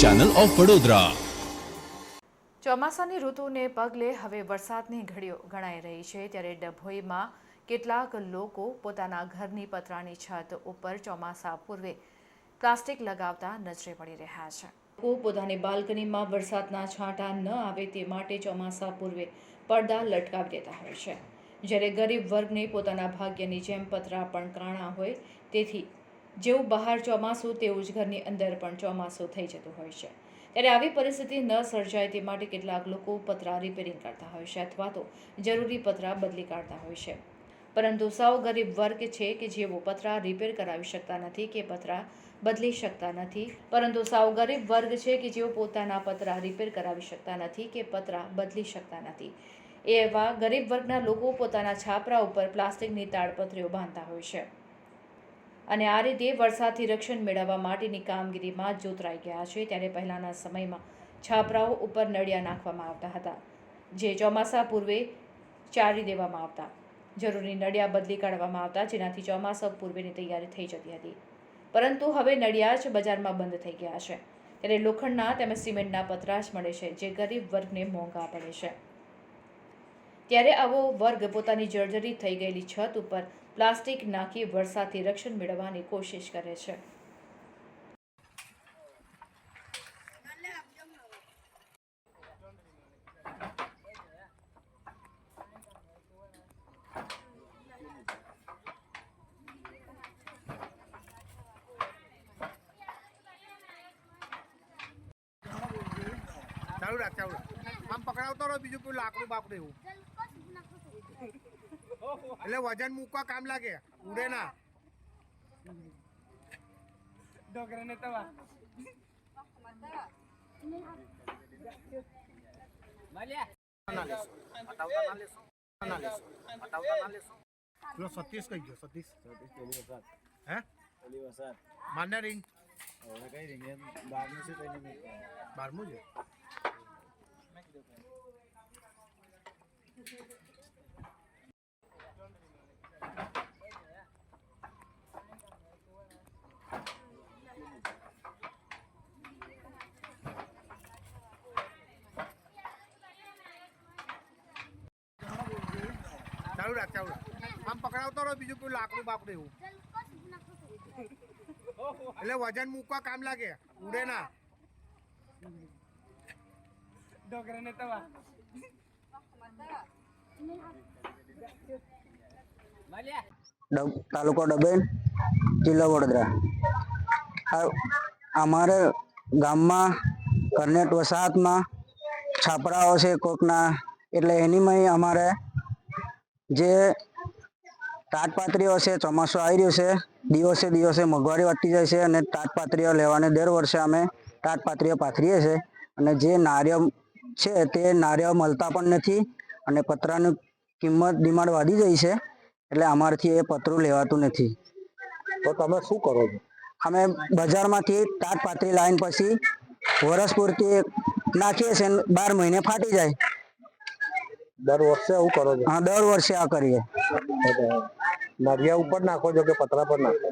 Channel of Vadodara ચોમાસાની ઋતુને પગલે હવે વરસાદની ઘડીઓ ગણાઈ રહી છે. ત્યારે ડભોઈમાં કેટલાક લોકો પોતાના ઘરની પતરાની છત ઉપર ચોમાસા પૂર્વે પ્લાસ્ટિક લગાવતા નજરે પડી રહ્યા છે. લોકો પોતાની બાલ્કનીમાં વરસાદના છાંટા ન આવે તે માટે ચોમાસા પૂર્વે પડદા લટકાવી દેતા હોય છે. જ્યારે ગરીબ વર્ગને પોતાના ભાગ્યની જેમ પતરા પણ કાણા હોય તેથી જેવું બહાર ચોમાસું તેવું જ ઘરની અંદર પણ ચોમાસું થઈ જતું હોય છે. ત્યારે આવી પરિસ્થિતિ ન સર્જાય તે માટે કેટલાક લોકો પતરા રિપેરિંગ કરતા હોય છે અથવા તો જરૂરી પતરા બદલી કાઢતા હોય છે. પરંતુ સૌ ગરીબ વર્ગ છે કે જેઓ પતરા રિપેર કરાવી શકતા નથી કે પતરા બદલી શકતા નથી. પરંતુ સાવ ગરીબ વર્ગ છે કે જેઓ પોતાના પતરા રિપેર કરાવી શકતા નથી કે પતરા બદલી શકતા નથી. એવા ગરીબ વર્ગના લોકો પોતાના છાપરા ઉપર પ્લાસ્ટિકની તાડપત્રીઓ બાંધતા હોય છે. અને આ રીતે વરસાદથી રક્ષણ મેળવવા માટેની કામગીરીમાં જોતરાઈ ગયા છે. ત્યારે પહેલાંના સમયમાં છાપરાઓ ઉપર નળિયા નાખવામાં આવતા હતા, જે ચોમાસા પૂર્વે ચારી દેવામાં આવતા. જરૂરી નળિયા બદલી કાઢવામાં આવતા, જેનાથી ચોમાસા પૂર્વેની તૈયારી થઈ જતી હતી. પરંતુ હવે નળિયા જ બજારમાં બંધ થઈ ગયા છે. ત્યારે લોખંડના તેમજ સિમેન્ટના પતરાશ મળે છે, જે ગરીબ વર્ગને મોંઘા પડે છે. ત્યારે આવો વર્ગ પોતાની જર્જરી થઈ ગયેલી છત ઉપર પ્લાસ્ટિક નાખી વરસાદથી રક્ષણ મેળવવાની કોશિશ કરે છે. ચાલુ રાખ, ચાલુ આમ પકડાવતો રહો, બીજું કોઈ લાકડું બાકડું એવું. એટલે વજન મૂકવા કામ લાગે. ઉડે ના. ડોગરાને તવા. ના લેશો હટાવતા ના લેશો ના લેશો હટાવતા ના લેશો પેલો સતીશ કઈ ગયો સતીશ હે માન્ય રિંગ બારમું છે? ચાલુ રાખ ચાલુ રાખ આમ પકડાવતો રહો બીજું કોઈ લાકડું બાકડું એવું. એટલે વજન મૂકવા કામ લાગે ઉડે ના. ડોગરાને તવા. તાલુકો ડબેન જિલ્લો વડોદરા. અમારે ગામમાં કરનેટ વસાહતમાં છાપરાઓ છે કોકના એટલે એનીમાં અમારે જે તાટપાત્રીઓ છે ચોમાસું આવી રહ્યું છે દિવસે દિવસે મોંઘવારી વધતી જાય છે અને તાટપાત્રીઓ લેવાને દર વર્ષે અમે તાટપાત્રીઓ પાથરીએ છીએ અને જે નારિયેળ છે તે નારિયેળ મળતા પણ નથી અને પતરાની કિંમત ડિમાન્ડ વધી જાય છે એટલે અમારથી એ પતરું લેવાતું નથી. તો તમે શું કરો છો? અમે બજારમાંથી તાટપાત્રી લાવીને લાઈન પછી વરસ પૂરતી નાખીએ છીએ બાર મહિને ફાટી જાય. દર વર્ષે આવું કરો છો? હા દર વર્ષે આ કરીએ. નારિયા ઉપર નાખો છો કે પતરા પર નાખો?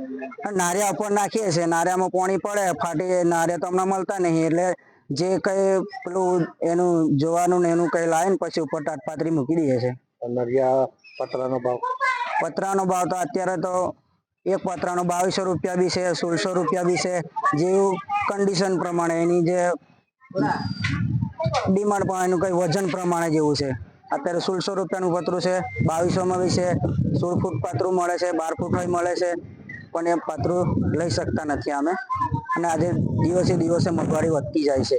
નારિયા ઉપર નાખીએ છીએ. નારિયામાં પાણી પડે ફાટી નારિયા તો હમણાં મળતા નહીં એટલે જે કઈ પેલું એનું જોવાનું ને એનું કઈ લાવીને પછી ઉપર તાટપાતરી મૂકી દઈએ છે નરિયા પતરાનો ભાવ? પતરાનો ભાવ તો અત્યારે તો એક પતરાનો બાવીસો રૂપિયા બી છે સોળસો રૂપિયા બી છે જેવું કન્ડિશન પ્રમાણે એની જે ડિમાન્ડ પણ એનું કઈ વજન પ્રમાણે જેવું છે. અત્યારે સોળસો રૂપિયાનું પતરું છે, બાવીસોમાં બી છે, સોળ ફૂટ પતરું મળે છે, બાર ફૂટ હોય મળે છે, પણ એ પતરું લઈ શકતા નથી અમે. અને આજે દિવસે દિવસે મોંઘવારી વધતી જાય છે.